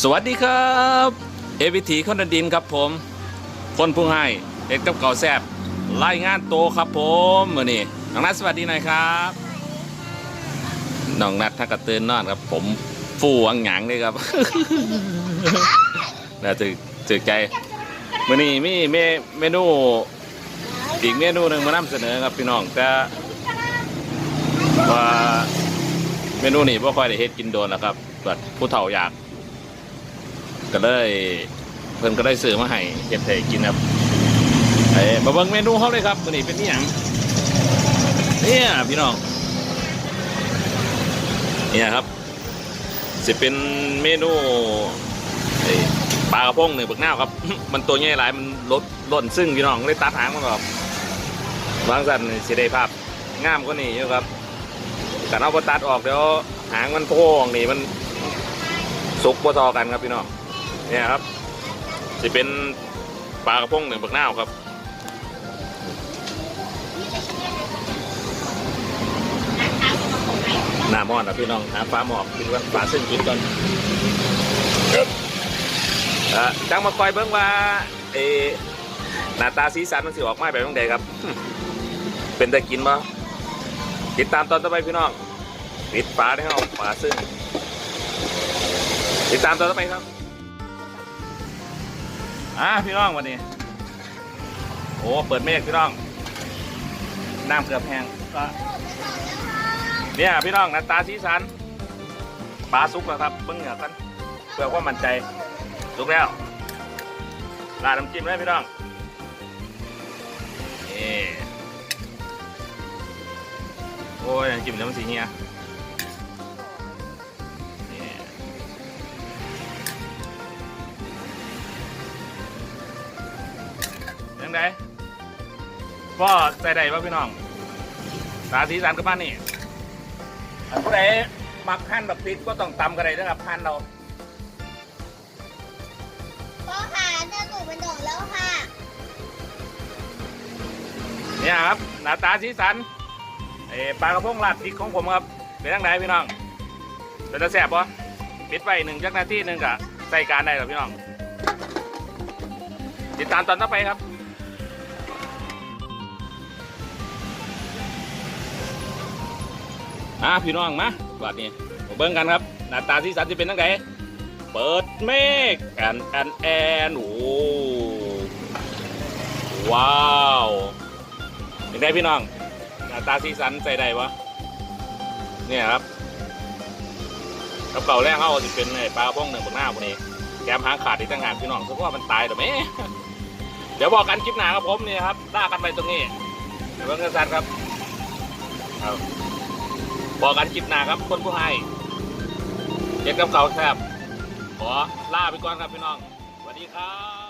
สวัสดีครับ เอวิถีคนดนดินครับผม คนผู้ให้เอ็ดกับเก่าแซบรายงานโตครับผมมือนี่น้องนัทสวัสดีหน่อยครับน้องนัทถ้ากระตือนนอนครับ ผมฟูอังหยังเลยครับน่าจะจืดใจมือนี้มีเมเมนูอีกเมนูหนึ่งมานำเสนอครับพี่น้องแต่ว่าเมนูนี้พ่อคอยได้เฮ็ดกินโดนแล้วครับแบบผู้เฒ่าอยาก ก็เลยเพิ่นก็ได้ซื้อมาให้เฮ็ดให้กินครับไอ้มาเบิ่งเมนูเขาเลยครับนี้เป็นอีหยังเนี่ยพี่น้องเนี่ยครับสิเป็นเมนูปลากระพงหนึ่งบักหน้าครับ มันตัวใหญ่หลายมันลดล่นซึ่งพี่น้องเลยตัดหางมันออกวางสันสิได้ภาพงามกว่านี้อยู่ครับแต่เอาไปตัดออกเดี๋ยวหางมันโพ่งนี่มันสุกบ่ทอกันครับพี่น้อง เนี่ยครับจะเป็นปลากระพงหนึ่งบักนาวครับหน้ามอนนะพี่น้องหาปลาหมอกกินว่าปลาซึ่งกินก่อนเอ่อจังมาคอยเบิ่งว่าเอหน้าตาสีสันมันสิออกมาแบบตรงใดครับ เป็นแต่กินบ่ติดตามตอนต่อไปพี่น้องปิดปลาได้เฮาปลาซึ่งติดตามตอนต่อไปครับ อะพี่น้องวันนี้ โอ้เปิดเมฆพี่น้อง น้ำเกือบแห้งเนี่ยพี่น้องหน้าตาสีสันปลาสุกแล้วครับเบิ้งเหนือกันเพื่อความมั่นใจสุกแล้วราดน้ำจิ้มเลยพี่น้องนี่โอ้ยน้ำจิ้มน้ำสีเฮีย ยังไงพ่อใส่ใดวะพี่น้องตาสีสันกับบ้านนี่อันผู้ใดมักหั่นแบบพริกก็ต้องตำกันเลยนะครับหั่นเราก็ค่ะเนื้อหนูเป็นดอกแล้วค่ะ เนี่ยครับ หน้าตาสีสันเออปลากระพงราดพริกของผมครับเป็นยังไงพี่น้องเป็นตาแสบปะปิดไว้หนึ่งจักนาทีหนึ่งกะใส่การได้หรอพี่น้อง ติดตามตอนต่อไปครับ อะพี่น้องมาบาดนี้มาเบิ่งกันครับหน้าตาสีสันจะเป็นยังไงเปิดเมฆแอนแอนแอนโอ้ว้าวเป็นไงพี่น้องหน้าตาสีสันใส่ได้ปะเนี่ยครับกับเก่าแรกเขาจะเป็นปลากระพงหนึ่งบนหน้าพวกนี้แกมหางขาดอีกต่างหากพี่น้องเพราะว่ามันตายหรือไม่เดี๋ยวบอกกันคลิปหน้าครับผมนี่ครับล่ากันไปตรงนี้เดี๋ยวเบิ่งกันสันครับเอา บอกกันคลิปหน้าครับคนผู้ให้เจ็ดกับเก่าแทบขอลาไปก่อนครับพี่น้องสวัสดีครับ